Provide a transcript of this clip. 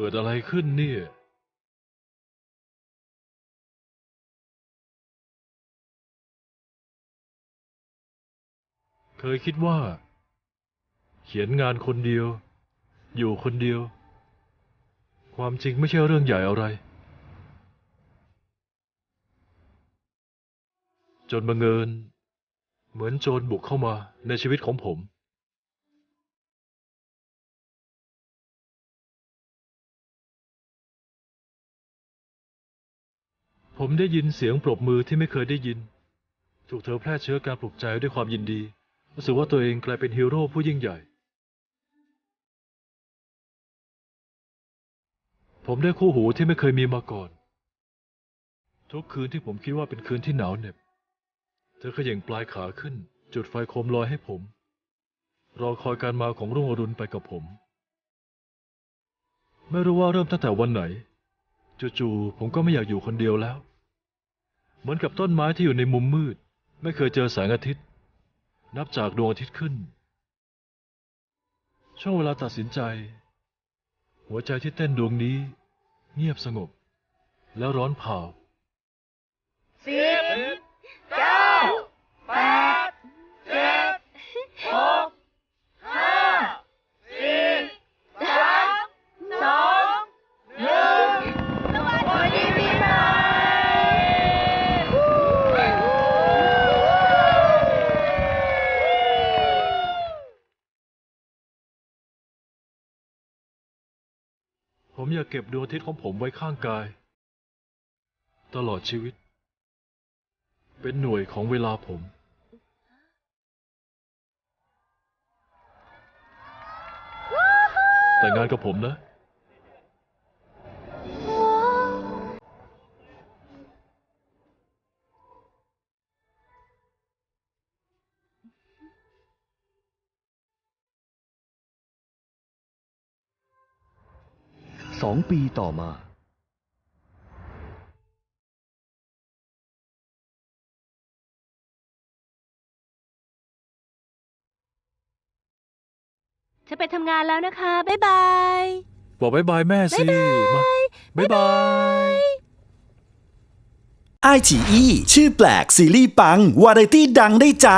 กิดอะไรขึ้นเนี่ยเคยคิดว่า เขียนงานคนเดียว อยู่คนเดียว ความจริงไม่ใช่เรื่องใหญ่อะไร จนบังเอิญ เหมือนโจรบุกเข้ามาในชีวิตของผม ผมได้ยินเสียงปรบมือที่ไม่เคยได้ยิน ถูกเธอแพร่เชื้อการปลุกใจด้วยความยินดีรู้สึกว่าตัวเองกลายเป็นฮีโร่ผู้ยิ่งใหญ่ ผมได้คู่หูที่ไม่เคยมีมาก่อน ทุกคืนที่ผมคิดว่าเป็นคืนที่หนาวเหน็บ เธอขย่งปลายขาขึ้น จุดไฟโคมลอยให้ผม รอคอยการมาของรุ่งอรุณไปกับผม ไม่รู้ว่าเริ่มตั้งแต่วันไหนจู่ๆผมก็ไม่อยากอยู่คนเดียวแล้ว เหมือนกับต้นไม้ที่อยู่ในมุมมืด ไม่เคยเจอแสงอาทิตย์ นับจากดวงอาทิตย์ขึ้น ช่วงเวลาตัดสินใจ หัวใจที่เต้นดวงนี้ เงียบสงบ แล้วร้อนเผาสิบเก้าแปดเจ็ดหกห้าสี่สามสองหนึ่งสวัสดีปีใหม่ ผมอยากเก็บดวงอาทิตย์ของผมไว้ข้างกาย ตลอดชีวิต เป็นหน่วยของเวลาผม แต่งงานกับผมนะ สองปีต่อมาฉันไปทำงานแล้วนะคะ บ๊ายบาย บอกบายบายแม่สิมาบายบายไอฉีอีชื่อแปลกซีรีส์ปัง วาไรตี้ดังได้ใจ